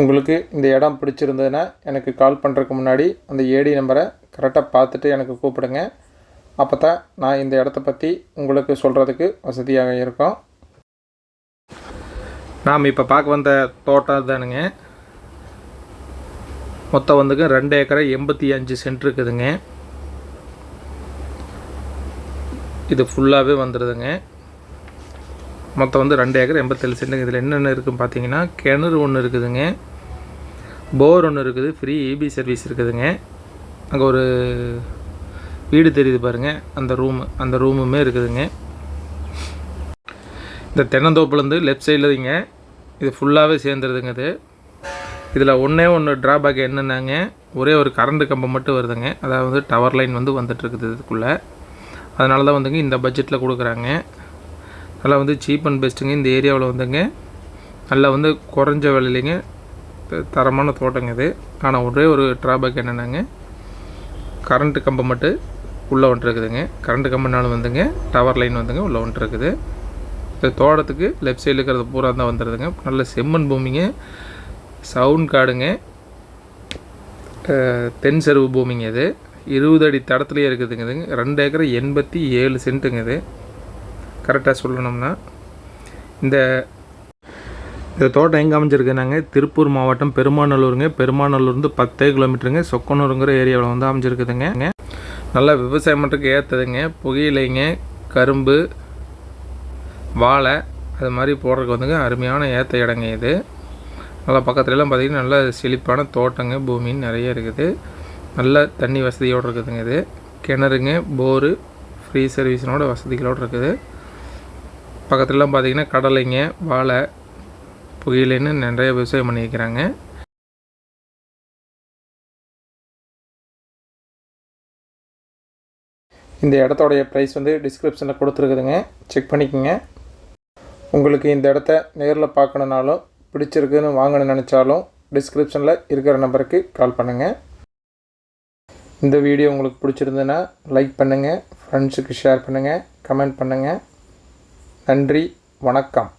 உங்களுக்கு இந்த இடம் பிடிச்சிருந்ததுன்னா எனக்கு கால் பண்ணுறதுக்கு முன்னாடி அந்த ஏடி நம்பரை கரெக்டாக பார்த்துட்டு எனக்கு கூப்பிடுங்க. அப்போ தான் நான் இந்த இடத்த பற்றி உங்களுக்கு சொல்கிறதுக்கு வசதியாக இருக்கும். நாம் இப்போ பார்க்க வந்த தோட்டம் தானுங்க மொத்தம் வந்துங்க ரெண்டு ஏக்கரை எண்பத்தி அஞ்சு சென்ட் இருக்குதுங்க. இது ஃபுல்லாகவே வந்துடுதுங்க மொத்தம் வந்து ரெண்டு ஏக்கர் எண்பத்தேழு சென்ட்டுங்க. இதில் என்னென்ன இருக்குதுன்னு பார்த்தீங்கன்னா கிணறு ஒன்று இருக்குதுங்க. போர் ஒன்று இருக்குது ஃப்ரீ இபி சர்வீஸ் இருக்குதுங்க. அங்கே ஒரு வீடு தெரியுது பாருங்கள் அந்த ரூமு அந்த ரூமுமே இருக்குதுங்க. இந்த தென்னந்தோப்புலேருந்து லெஃப்ட் சைடில் இது ஃபுல்லாகவே சேர்ந்துருதுங்க இது. இதில் ஒன்றே ஒன்று ட்ராபேக் என்னென்னாங்க? ஒரே ஒரு கரண்ட் கம்பம் மட்டும் வருதுங்க. அதாவது டவர் லைன் வந்து வந்துட்டுருக்குது இதுக்குள்ளே. அதனால தான் வந்துங்க இந்த பட்ஜெட்டில் கொடுக்குறாங்க. நல்லா வந்து சீப் அண்ட் பெஸ்ட்டுங்க இந்த ஏரியாவில் வந்துங்க. நல்லா வந்து குறைஞ்ச விலையிலைங்க. தரமான தோட்டங்க இது. ஆனால் ஒரே ஒரு ட்ராபேக் என்னென்னாங்க? கரண்ட்டு கம்பம் மட்டும் உள்ளே வந்துட்டுருக்குதுங்க கரண்ட் கம்பம்னாலும் வந்துங்க டவர் லைன் வந்துங்க உள்ளே வந்துட்டுருக்குது இந்த தோட்டத்துக்கு லெஃப்ட் சைடில் இருக்கிறது பூரா தான் வந்துடுதுங்க நல்ல செம்மண் பூமிங்க. சவுண்ட் காடுங்க. தென் செருவு பூமிங்க இது. இருபது அடி தடத்துலேயே இருக்குதுங்க இதுங்க. ரெண்டு ஏக்கர் எண்பத்தி ஏழு சென்ட்டுங்க இது. கரெக்டாக சொல்லணும்னா இந்த இந்த தோட்டம் எங்கே அமைஞ்சிருக்குனாங்க? திருப்பூர் மாவட்டம் பெருமாநல்லூருங்க. பெருமாநல்லூர்ந்து பத்தே கிலோமீட்டருங்க. சொக்கனூருங்கிற ஏரியாவில் வந்து அமைஞ்சிருக்குதுங்க. நல்லா விவசாயம் பண்ணுறதுக்கு ஏற்றதுங்க புகையிலைங்க கரும்பு வாழை அது மாதிரி போடுறதுக்கு வந்துங்க அருமையான ஏற்ற இடங்க இது. நல்லா பக்கத்துலலாம் பார்த்திங்கன்னா நல்ல செழிப்பான தோட்டங்க பூமின்னு நிறைய இருக்குது. நல்ல தண்ணி வசதியோடு இருக்குதுங்க இது. கிணறுங்க போரு ஃப்ரீ சர்வீஸினோட வசதிகளோடு இருக்குது. பக்கத்துலலாம் பார்த்திங்கன்னா கடலைங்க வாழை புகையிலேன்னு நிறைய விவசாயம் பண்ணியிருக்கிறாங்க. இந்த இடத்தோடைய ப்ரைஸ் வந்து டிஸ்கிரிப்ஷனில் கொடுத்துருக்குதுங்க. செக் பண்ணிக்கோங்க. உங்களுக்கு இந்த இடத்த நேரில் பார்க்கணுனாலும் பிடிச்சிருக்குன்னு வாங்கணும்னு நினச்சாலும் டிஸ்கிரிப்ஷனில் இருக்கிற நம்பருக்கு கால் பண்ணுங்கள் இந்த வீடியோ உங்களுக்கு பிடிச்சிருந்ததுன்னா லைக் பண்ணுங்கள் ஃப்ரெண்ட்ஸுக்கு ஷேர் பண்ணுங்கள் கமெண்ட் பண்ணுங்கள் நன்றி வணக்கம்.